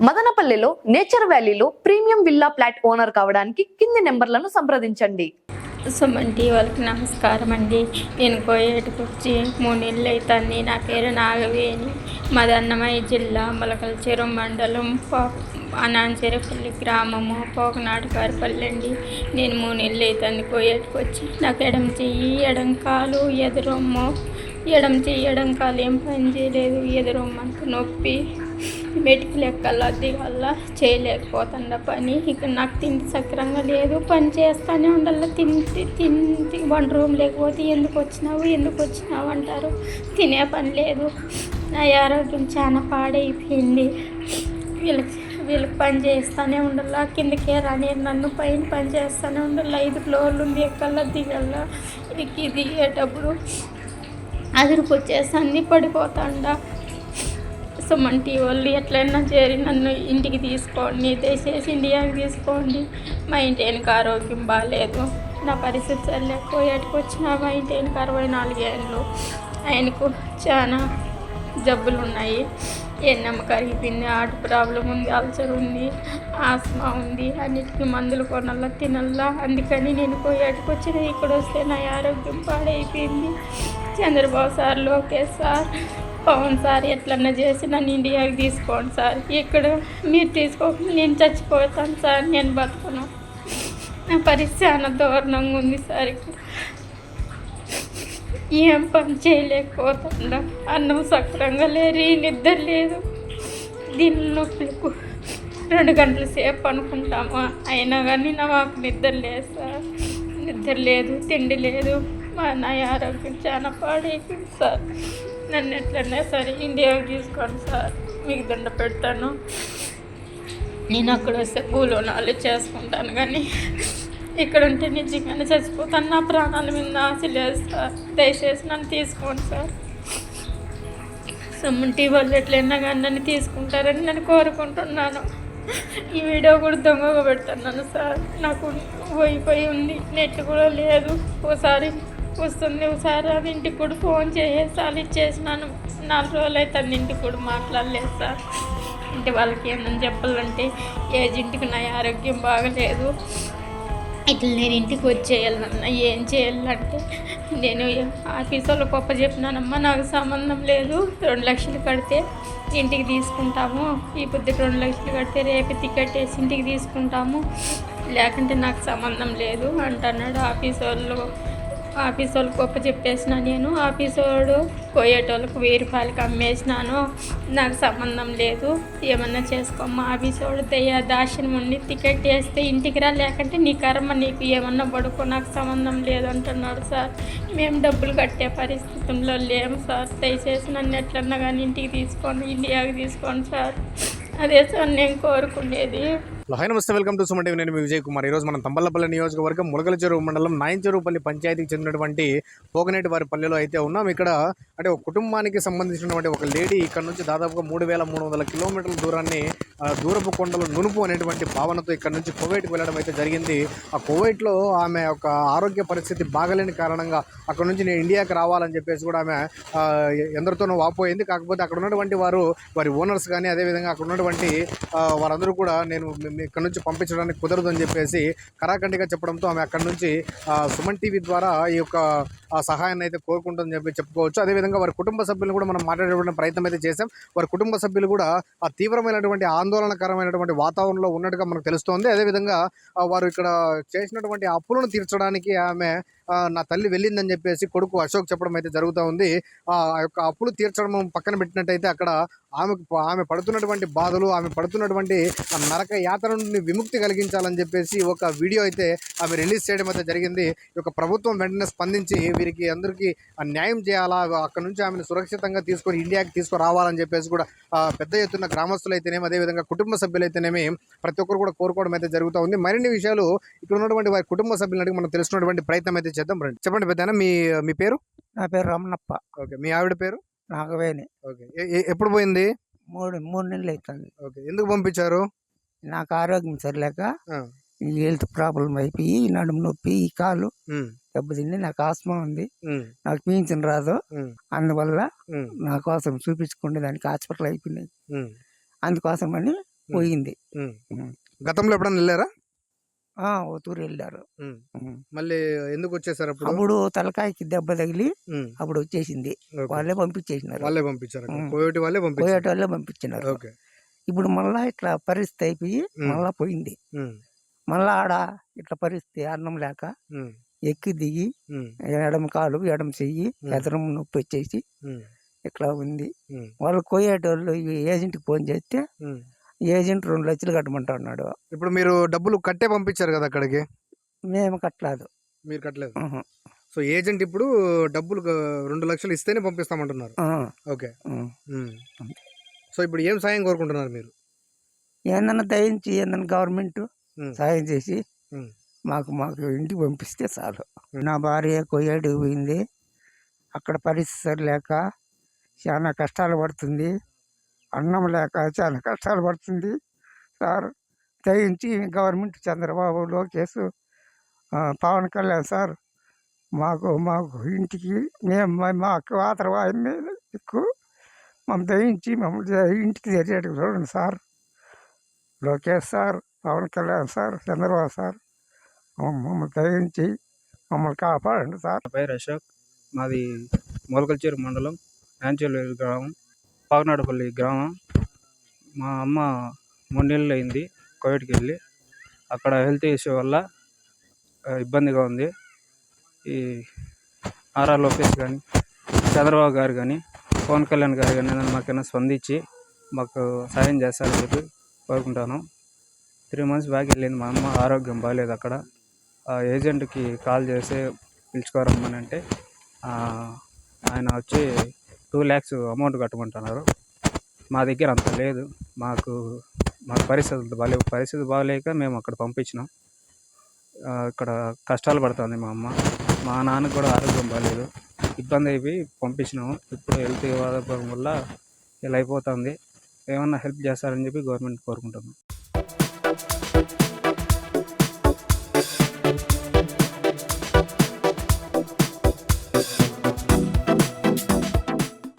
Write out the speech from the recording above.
మదనపల్లెలో nature వ్యాలీలో premium villa plot owner కావడానికి కింది నెంబర్లను సంప్రదించండి. సుమంటి వాళ్ళకి నమస్కారం అండి. నేను కోయేటికి వచ్చి మూడు నెలలు అవుతుంది. నా పేరు నాగవేణి. మదన్నమయ్య అన్నమయ్య జిల్లా మొలకల చెరువు మండలం అనాంచేరపల్లి గ్రామము పోకనాడు కారిపల్లి అండి. నేను మూడు నెలలు అవుతుంది కోయేటికి వచ్చి. నాకు ఎడం చెయ్యి ఎడం కాలు ఎదురొమ్మ. ఎడం చెయ్యి ఎడం కాలు ఏం పని చేయలేదు. ఎదురొమ్మంత నొప్పి. మెటికలు ఎక్కల్లా దిగల్ల చేయలేకపోతుండ పని. ఇక్కడ నాకు తిండి సక్రంగా లేదు. పని చేస్తానే ఉండాల. తిండి తిండి వంట రూమ్ లేకపోతే ఎందుకు వచ్చినావు ఎందుకు వచ్చినావు అంటారు. తినే పని లేదు. నా ఆరోగ్యం చాలా పాడైపోయింది. వీళ్ళకి వీళ్ళకి పని చేస్తూనే ఉండాల. కిందకే రాని నన్ను పైన పని చేస్తూనే ఉండాల. ఐదు ఫ్లోర్లు ఉంది ఎక్కల్లా దిగల్ల. ఇది దిగేటప్పుడు అదురుకు వచ్చేసంది పడిపోతాండా. సొమ్మంటి వాళ్ళు ఎట్లయినా చేరి నన్ను ఇంటికి తీసుకోండి దయచేసి ఇండియాకి తీసుకోండి. మా ఇంటి వెనుక ఆరోగ్యం బాగాలేదు నా పరిస్థితి సరిలేకపోయేటికి వచ్చిన మా ఇంటి వెనుక అరవై నాలుగేళ్ళు ఆయనకు చాలా జబ్బులు ఉన్నాయి ఎన్నమ్మ కరిగిపోయింది హార్ట్ ప్రాబ్లం ఉంది అల్సర్ ఉంది ఆస్మా ఉంది. అన్నిటికీ మందులు కొనాలా తినాలా అందుకని నేను పోయేటికి వచ్చిన ఇక్కడ వస్తే నా ఆరోగ్యం పాడైపోయింది. Chandrababu sir Lokesh sir. అవును సార్ ఎట్లన్నా చేసి నన్ను ఇండియాకి తీసుకోండి సార్. ఇక్కడ మీరు తీసుకోకుండా నేను చచ్చిపోతాను సార్ నేను బతుకును. నా పరిస్థితి చాలా దారుణంగా ఉంది సార్ ఇక్కడ. ఏం పని చేయలేకపోతుండా అన్నం సక్రంగా లేరు నిద్ర లేదు. దీని నొప్పులకు రెండు గంటల సేపు అనుకుంటామా. అయినా కానీ నా మాకు నిద్ర లేదు సార్. నిద్ర లేదు తిండి లేదు. మా నా ఆరోగ్యం చాలా పాడైపోయింది సార్. నన్ను ఎట్లన్నా సరే ఇండియాకి తీసుకోండి సార్ మీకు దండ పెడతాను. నేను అక్కడ వస్తే కూలోనాలు చేసుకుంటాను కానీ ఇక్కడ ఉంటే నిజంగానే చచ్చిపోతాను. నా ప్రాణాల మీద ఆశ లేదు సార్. దయచేసి నన్ను తీసుకోండి సార్. సమ్ముంటి వాళ్ళు ఎట్లయినా కానీ నన్ను తీసుకుంటారని నేను కోరుకుంటున్నాను. ఈ వీడియో కూడా దొంగగా పెడుతున్నాను సార్. నాకు పోయిపోయి ఉంది నెట్ కూడా లేదు. ఓసారి వస్తుంది. ఒకసారి అది ఇంటికి కూడా ఫోన్ సార్ ఇచ్చేసినాను. నాలుగు రోజులు అయితే అది ఇంటికి కూడా మాట్లాడలేదు సార్. అంటే వాళ్ళకి ఏమని చెప్పాలంటే ఏజెంట్కి నా ఆరోగ్యం బాగలేదు. ఇట్లా నేను ఇంటికి వచ్చేయాలన్నా ఏం చేయాలంటే నేను ఆఫీస్ వాళ్ళు గొప్ప చెప్పినానమ్మా నాకు సంబంధం లేదు. రెండు లక్షలు కడితే ఇంటికి తీసుకుంటాము. ఈ పొద్దు రెండు లక్షలు కడితే రేపు టికెట్ వేసి ఇంటికి తీసుకుంటాము. లేకుంటే నాకు సంబంధం లేదు అంటున్నాడు ఆఫీస్ వాళ్ళు. ఆఫీస్ వాళ్ళకి గొప్ప చెప్పేసిన నేను. ఆఫీస్ వాడు పోయేటోళ్ళకి వెయ్యి రూపాయలకి అమ్మేసినాను. నాకు సంబంధం లేదు. ఏమన్నా చేసుకోమ్మా. ఆఫీస్ వాడు దయ్య దాశనం ఉండి టికెట్ వేస్తే ఇంటికి రా లేకంటే నీ కర్మ నీకు ఏమన్నా పడుకో నాకు సంబంధం లేదు అంటున్నాడు సార్. మేము డబ్బులు కట్టే పరిస్థితుల్లో లేము సార్. దయచేసి నన్ను ఎట్లన్నా కానీ ఇంటికి తీసుకోండి ఇండియాకి తీసుకోండి సార్. అదే సార్ నేను కోరుకునేది. హాయ్ నమస్తే వెల్కమ్ టు సుమంటి నేను మీ విజయ్ కుమార్. ఈరోజు మనం తంబల్లపల్లి నియోజకవర్గం ములగల చెరువు మండలం నాయన్ చెరువుపల్లి పంచాయతీకి చెందినటువంటి పోగనేటి వారి పల్లెలో అయితే ఉన్నాం. ఇక్కడ అంటే ఒక కుటుంబానికి సంబంధించినటువంటి ఒక లేడీ ఇక్కడ నుంచి దాదాపుగా మూడు వేల మూడు వందల కిలోమీటర్ల దూరాన్ని దూరపు కొండలు నునుపు అనేటువంటి భావనతో ఇక్కడ నుంచి కువైట్కి వెళ్ళడం అయితే జరిగింది. ఆ కువైట్లో ఆమె యొక్క ఆరోగ్య పరిస్థితి బాగలేని కారణంగా అక్కడ నుంచి నేను ఇండియాకి రావాలని చెప్పేసి కూడా ఆమె ఎందరితోనో వాపోయింది. కాకపోతే అక్కడ ఉన్నటువంటి వారు వారి ఓనర్స్ కానీ అదేవిధంగా అక్కడ ఉన్నటువంటి వారందరూ కూడా నేను ఇక్కడ నుంచి పంపించడానికి కుదరదు అని చెప్పేసి కరాఖండిగా చెప్పడంతో ఆమె అక్కడ నుంచి సుమన్ టీవీ ద్వారా ఈ యొక్క సహాయాన్ని అయితే కోరుకుంటుందని చెప్పి చెప్పుకోవచ్చు. అదేవిధంగా వారి కుటుంబ సభ్యులు కూడా మనం మాట్లాడేటువంటి ప్రయత్నం అయితే చేశాం. వారి కుటుంబ సభ్యులు కూడా ఆ తీవ్రమైనటువంటి ఆందోళనకరమైనటువంటి వాతావరణంలో ఉన్నట్టుగా మనకు తెలుస్తోంది. అదేవిధంగా వారు ఇక్కడ చేసినటువంటి అప్పులను తీర్చడానికి ఆమె నా తల్లి వెళ్ళిందని చెప్పేసి కొడుకు అశోక్ చెప్పడం అయితే జరుగుతూ ఉంది. ఆ యొక్క అప్పులు తీర్చడం పక్కన పెట్టినట్టయితే అక్కడ ఆమెకు ఆమె పడుతున్నటువంటి బాధలు ఆమె పడుతున్నటువంటి నరక యాత్ర నుండి విముక్తి కలిగించాలని చెప్పేసి ఒక వీడియో అయితే ఆమె రిలీజ్ చేయడం అయితే జరిగింది. ఈ యొక్క ప్రభుత్వం వెంటనే స్పందించి వీరికి అందరికీ ఆ న్యాయం చేయాలా అక్కడ నుంచి ఆమెను సురక్షితంగా తీసుకొని ఇండియాకి తీసుకురావాలని చెప్పేసి కూడా పెద్ద ఎత్తున గ్రామస్తులు అయితేనేమి అదేవిధంగా కుటుంబ సభ్యులు అయితేనేమి ప్రతి ఒక్కరు కూడా కోరుకోవడం అయితే జరుగుతూ ఉంది. మరిన్ని విషయాలు ఇక్కడ ఉన్నటువంటి వారి కుటుంబ సభ్యులకి మనం తెలుసుకున్నటువంటి ప్రయత్నం అయితే చేద్దాం రండి. చెప్పండి పెద్ద మీ మీ పేరు? నా పేరు రమణప్ప. ఓకే మీ ఆవిడ పేరు? నాగవేణి. ఓకే ఎప్పుడు పోయింది? మూడు మూడు నెలలు అవుతుంది. ఓకే ఎందుకు పంపించారు? నాకు ఆరోగ్యం సరిలేక హెల్త్ ప్రాబ్లం అయిపోయి నడుము నొప్పి ఈ కాలు ఉమ్, దెబ్బతింది నాకు ఆస్మా ఉంది. నాకు పీంచిన రాదు. అందువల్ల నా కోసం చూపించుకునే దానికి హాస్పిటల్ అయిపోయినాయి. ఉమ్, అందుకోసమని పోయింది. గతంలో ఎప్పుడన్నా వెళ్ళారా? ఆ ఓతూరు వెళ్ళారు ఉమ్. ఉమ్. మళ్ళీ ఎందుకు వచ్చేసారు అప్పుడు అప్పుడు తలకాయకి దెబ్బ తగిలి ఉమ్. అప్పుడు వచ్చేసింది ఓకే. వాళ్ళే పంపించేసినారు వాళ్ళే పంపించారు ఉమ్. కోయోటి వాళ్ళే పంపించారు పంపించినారు ఓకే ఇప్పుడు మళ్ళా ఇట్లా పరిస్థితి అయిపోయి ఉమ్. మళ్ళా పోయింది ఉమ్. మళ్ళా ఆడ ఇట్లా పరిస్థితి అన్నం లేక ఉమ్. ఎక్కి దిగి ఉమ్. ఎడమ కాలు ఎడమ చెయ్యి ఉమ్. ఎదరం నొప్పి వచ్చేసి ఉమ్. ఇట్లా ఉంది ఉమ్. వాళ్ళు కోయేటోళ్ళు ఈ ఏజెంట్కి ఫోన్ చేస్తే ఉమ్. ఏజెంట్ రెండు లక్షలు కట్టమంటున్నాడు ఇప్పుడు మీరు డబ్బులు కట్టే పంపించారు కదా అక్కడికి? మేము కట్టలేదు. మీరు కట్టలేదు. ఉహు. సో ఏజెంట్ ఇప్పుడు డబ్బులు క- రెండు లక్షలు ఇస్తేనే పంపిస్తామంటున్నారు. ఆ, ఓకే. ఉమ్. సో ఇప్పుడు ఏం సాయం కోరుకుంటున్నారు మీరు? ఏందన్నా దయించి ఏందన్నా గవర్నమెంట్ ఉమ్. సాయం చేసి ఉమ్. మాకు మాకు ఇంటికి పంపిస్తే చాలు. నా భార్య కొయ్యాడు పోయింది. అక్కడ పరిస్థితి లేక చాలా కష్టాలు పడుతుంది. అన్నం లేక చాలా కష్టాలు పడుతుంది. సార్ దయించి గవర్నమెంట్ చంద్రబాబు లోకేష్ పవన్ కళ్యాణ్ సార్ మాకు మాకు ఇంటికి మేము మాకు ఆతరవాయం ఎక్కువ. మమ్మల్ని దయించి మమ్మల్ని ఇంటికి తెచ్చేటట్టు చూడండి sir. Lokesh sir Pawan Kalyan sir Chandrababu sir మమ్మల్ని దయించి మమ్మల్ని కాపాడండి సార్. పేరు అశోక్. మాది మొలకల్చేరు మండలం యాంచోలేరు గ్రామం. పాగనాడపల్లి గ్రామం. మా అమ్మ మూడేళ్ళు అయింది కోవిడ్కి వెళ్ళి. అక్కడ హెల్త్ ఇష్యూ వల్ల ఇబ్బందిగా ఉంది. ఈ ఆర్ఆర్ లోకేష్ కానీ చంద్రబాబు గారు కానీ పవన్ కళ్యాణ్ గారు కానీ ఏదైనా మాకైనా స్పందించి మాకు సాయం చేస్తారని చెప్పి కోరుకుంటాను. త్రీ మంత్స్ బ్యాక్ వెళ్ళింది మా అమ్మ ఆరోగ్యం బాగాలేదు అక్కడ. ఆ ఏజెంట్కి కాల్ చేసి పిలుచుకోరమ్మని అంటే ఆయన వచ్చి టూ ల్యాక్స్ అమౌంట్ కట్టమంటున్నారు మా దగ్గర అంత లేదు. మాకు మా పరిస్థితులు బాగాలేవు పరిస్థితి బాగాలేక మేము అక్కడ పంపించినాం. ఇక్కడ కష్టాలు పడుతుంది మా అమ్మ. మా నాన్నకు కూడా ఆరోగ్యం బాగాలేదు ఇబ్బంది అయిపోయి పంపించినాము. ఇప్పుడు హెల్త్ వివాదం వల్ల ఇలా అయిపోతుంది. ఏమన్నా హెల్ప్ చేస్తారని చెప్పి గవర్నమెంట్ కోరుకుంటున్నాం.